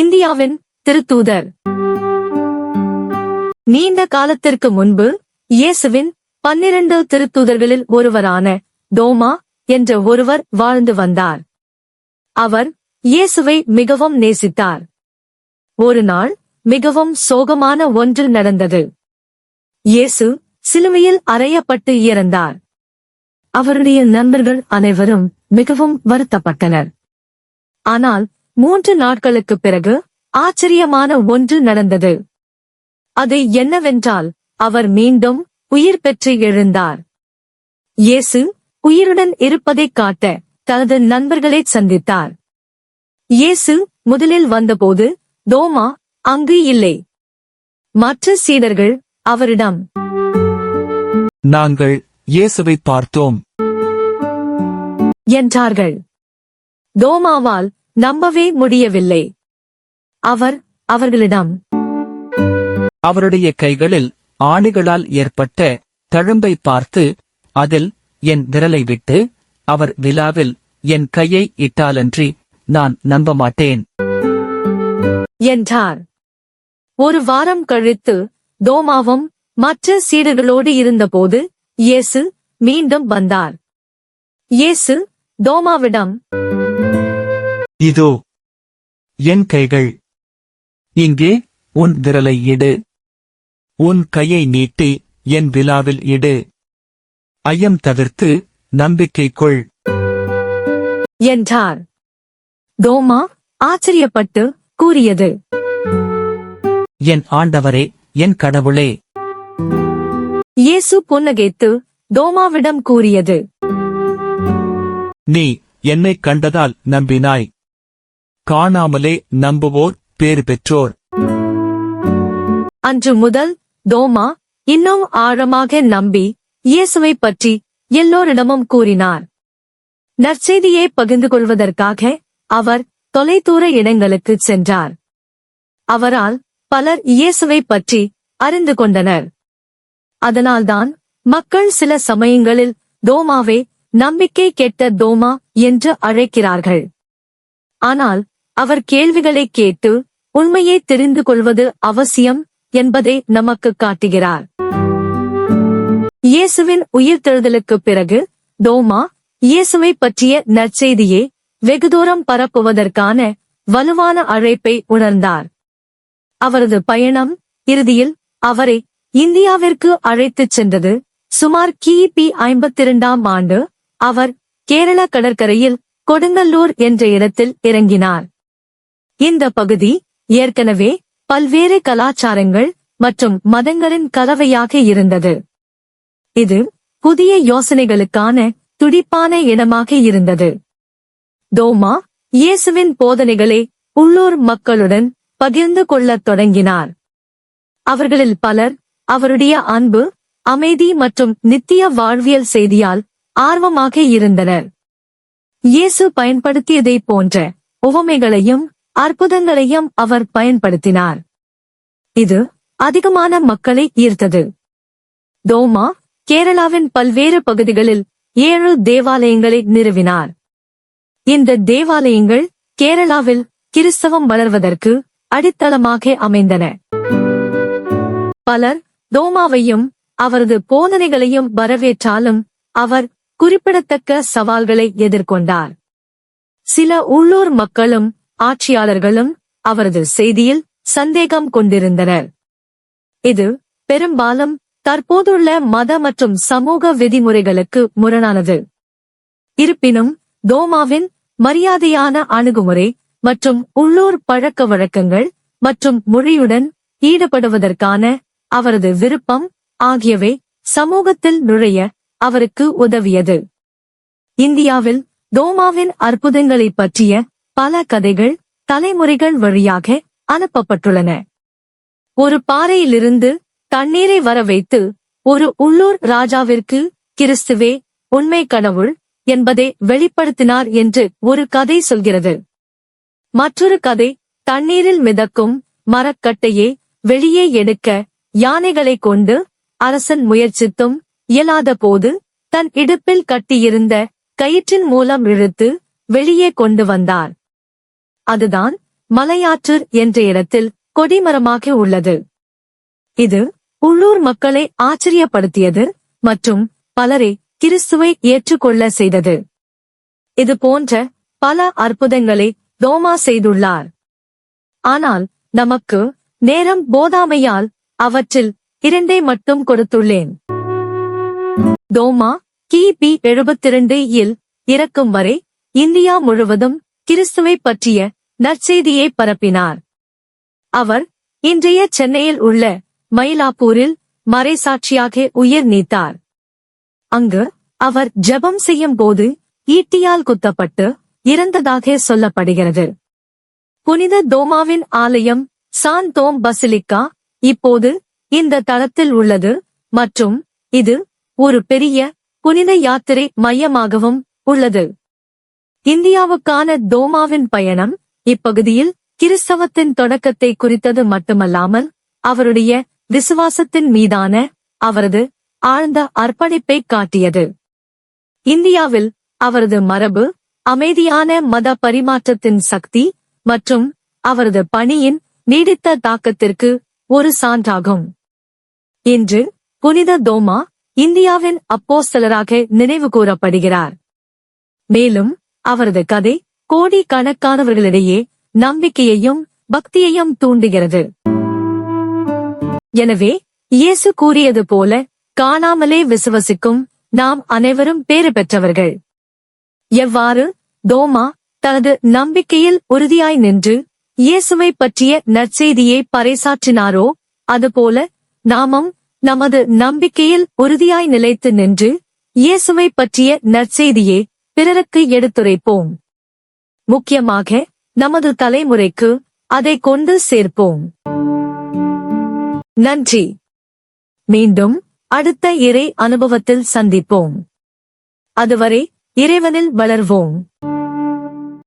இந்தியாவின் திருத்தூதர். நீண்ட காலத்திற்கு முன்பு இயேசுவின் பன்னிரண்டு திருத்தூதர்களில் ஒருவரான தோமா என்ற ஒருவர் வாழ்ந்து வந்தார். அவர் இயேசுவை மிகவும் நேசித்தார். ஒரு நாள் மிகவும் சோகமான ஒன்று நடந்தது. இயேசு சிலுவையில் அறையப்பட்டு இறந்தார். அவருடைய நண்பர்கள் அனைவரும் மிகவும் வருத்தப்பட்டனர். ஆனால் மூன்று நாட்களுக்குப் பிறகு ஆச்சரியமான ஒன்று நடந்தது. அது என்னவென்றால் அவர் மீண்டும் உயிர் பெற்று எழுந்தார். இயேசு உயிருடன் இருப்பதைக் காட்ட தனது நண்பர்களைச் சந்தித்தார். இயேசு முதலில் வந்தபோது தோமா அங்கு இல்லை. மற்ற சீடர்கள் அவரிடம் நாங்கள் இயேசுவை பார்த்தோம். என்றார்கள். தோமாவால் நம்பவே முடியவில்லை. அவர் அவர்களிடம் அவருடைய கைகளில் ஆணிகளால் ஏற்பட்ட தழும்பை பார்த்து அதில் என் விரலை விட்டு அவர் விழாவில் என் கையை இட்டாலன்றி நான் நம்ப மாட்டேன். என்றார். ஒரு வாரம் கழித்து தோமாவும் மற்ற சீடர்களோடு இருந்தபோது இயேசு மீண்டும் வந்தார். இயேசு தோமாவிடம் இதோ என் கைகள். இங்கே உன் விரலை இடு. உன் கையை நீட்டி என் விழாவில் இடு. ஐயம் தவிர்த்து நம்பிக்கை கொள். என்றார். தோமா ஆச்சரியப்பட்டு கூறியது. என் ஆண்டவரே என் கடவுளே. இயேசு புன்னகைத்து தோமாவிடம் கூறியது. நீ என்னை கண்டதால் நம்பினாய். காணாமலே நம்புவோர் பேறு பெற்றோர். அன்று முதல் தோமா இன்னும் ஆழமாக நம்பி இயேசுவை பற்றி எல்லோரிடமும் கூறினார். நற்செய்தியை பகிர்ந்து கொள்வதற்காக அவர் தொலைதூர இடங்களுக்கு சென்றார். அவரால் பலர் இயேசுவை பற்றி அறிந்து கொண்டனர். அதனால்தான் மக்கள் சில சமயங்களில் தோமாவே நம்பிக்கை கெட்ட தோமா என்று அழைக்கிறார்கள். ஆனால் அவர் கேள்விகளை கேட்டு உண்மையை தெரிந்து கொள்வது அவசியம் என்பதை நமக்கு காட்டுகிறார். இயேசுவின் உயிர்த்தெழுதலுக்கு பிறகு தோமா இயேசுவை பற்றிய நற்செய்தியை வெகு தூரம் பரப்புவதற்கான வலுவான அழைப்பை உணர்ந்தார். அவரது பயணம் இறுதியில் அவரை இந்தியாவிற்கு அழைத்துச் சென்றது. சுமார் கிபி ஐம்பத்தி இரண்டாம் ஆண்டு அவர் கேரள கடற்கரையில் கொடுங்கல்லூர் என்ற இடத்தில் இறங்கினார். இந்த பகுதி ஏற்கனவே பல்வேறு கலாச்சாரங்கள் மற்றும் மதங்களின் கலவையாக இருந்தது. இது புதிய யோசனைகளுக்கான துடிப்பான இடமாக இருந்தது. தோமா இயேசுவின் போதனைகளை உள்ளூர் மக்களுடன் பகிர்ந்து கொள்ளத் தொடங்கினார். அவர்களில் பலர் அவருடைய அன்பு அமைதி மற்றும் நித்திய வாழ்வியல் செய்தியால் ஆர்வமாக இருந்தனர். இயேசு பயன்படுத்தியதை போன்ற உவமைகளையும் அற்புதங்களையும் அவர் பயன்படுத்தினார். இது அதிகமான மக்களை ஈர்த்தது. தோமா கேரளாவின் பல்வேறு பகுதிகளில் ஏழு தேவாலயங்களை நிறுவினார். இந்த தேவாலயங்கள் கேரளாவில் கிறிஸ்தவம் வளர்வதற்கு அடித்தளமாக அமைந்தன. பலர் தோமாவையும் அவரது போதனைகளையும் வரவேற்றாலும் அவர் குறிப்பிடத்தக்க சவால்களை எதிர்கொண்டார். சில உள்ளூர் மக்களும் ஆட்சியாளர்களும் அவரது செய்தியில் சந்தேகம் கொண்டிருந்தனர். இது பெரும்பாலும் தற்போதுள்ள மத மற்றும் சமூக விதிமுறைகளுக்கு முரணானது. இருப்பினும் தோமாவின் மரியாதையான அணுகுமுறை மற்றும் உள்ளூர் பழக்க வழக்கங்கள் மற்றும் மொழியுடன் ஈடுபடுவதற்கான அவரது விருப்பம் ஆகியவை சமூகத்தில் நுழைய அவருக்கு உதவியது. இந்தியாவில் தோமாவின் அற்புதங்களைப் பற்றிய பல கதைகள் தலைமுறைகள் வழியாக அனுப்பப்பட்டுள்ளன. ஒரு பாறையிலிருந்து தண்ணீரை வர வைத்து ஒரு உள்ளூர் ராஜாவிற்கு கிறிஸ்துவே உண்மை கடவுள் என்பதை வெளிப்படுத்தினார் என்று ஒரு கதை சொல்கிறது. மற்றொரு கதை தண்ணீரில் மிதக்கும் மரக்கட்டையை வெளியே எடுக்க யானைகளை கொண்டு அரசன் முயற்சித்தும் இயலாத போது தன் இடுப்பில் கட்டியிருந்த கயிற்றின் மூலம் இழுத்து வெளியே கொண்டு வந்தார். அதுதான் மலையாற்றூர் என்ற இடத்தில் கொடிமரமாக உள்ளது. இது உள்ளூர் மக்களை ஆச்சரியப்படுத்தியது மற்றும் பலரை கிறிஸ்துவை ஏற்றுக்கொள்ள செய்தது. இது போன்ற பல அற்புதங்களை தோமா செய்துள்ளார். ஆனால் நமக்கு நேரம் போதாமையால் அவற்றில் இரண்டை மட்டும் கொடுத்துள்ளேன். தோமா கிபி எழுபத்திரண்டு இல் இறக்கும் வரை இந்தியா முழுவதும் கிறிஸ்துவை பற்றிய நற்செய்தியை பரப்பினார். அவர் இன்றைய சென்னையில் உள்ள மயிலாப்பூரில் மறைசாட்சியாக உயிர் நீத்தார். அங்கு அவர் ஜெபம் செய்யும் போது ஈட்டியால் குத்தப்பட்டு இறந்ததாக சொல்லப்படுகிறது. புனித தோமாவின் ஆலயம் சான் தோம் பசிலிக்கா இப்போது இந்த தளத்தில் உள்ளது மற்றும் இது ஒரு பெரிய புனித யாத்திரை மையமாகவும் உள்ளது. இந்தியாவுக்கான தோமாவின் பயணம் இப்பகுதியில் கிறிஸ்தவத்தின் தொடக்கத்தை குறித்தது மட்டுமல்லாமல் அவருடைய விசுவாசத்தின் மீதான அவரது ஆழ்ந்த அர்ப்பணிப்பை காட்டியது. இந்தியாவில் அவரது மரபு அமைதியான மத பரிமாற்றத்தின் சக்தி மற்றும் அவரது பணியின் நீடித்த தாக்கத்திற்கு ஒரு சான்றாகும். இன்று புனித தோமா இந்தியாவின் அப்போஸ்தலராக நினைவு கூறப்படுகிறார். மேலும் அவரது கதை கோடி கணக்கானவர்களிடையே நம்பிக்கையையும் பக்தியையும் தூண்டுகிறது. எனவே இயேசு கூறியது போல காணாமலே விசுவசிக்கும் நாம் அனைவரும் பேறு பெற்றவர்கள். எவ்வாறு தோமா தனது நம்பிக்கையில் உறுதியாய் நின்று இயேசுவை பற்றிய நற்செய்தியை பறைசாற்றினாரோ அதுபோல நாமும் நமது நம்பிக்கையில் உறுதியாய் நிலைத்து நின்று இயேசுவை பற்றிய நற்செய்தியை பிறருக்கு எடுத்துரைப்போம். முக்கியமாக நமது தலைமுறைக்கு அதை கொண்டு சேர்ப்போம். நன்றி. மீண்டும் அடுத்த இறை அனுபவத்தில் சந்திப்போம். அதுவரை இறைவனில் வளர்வோம்.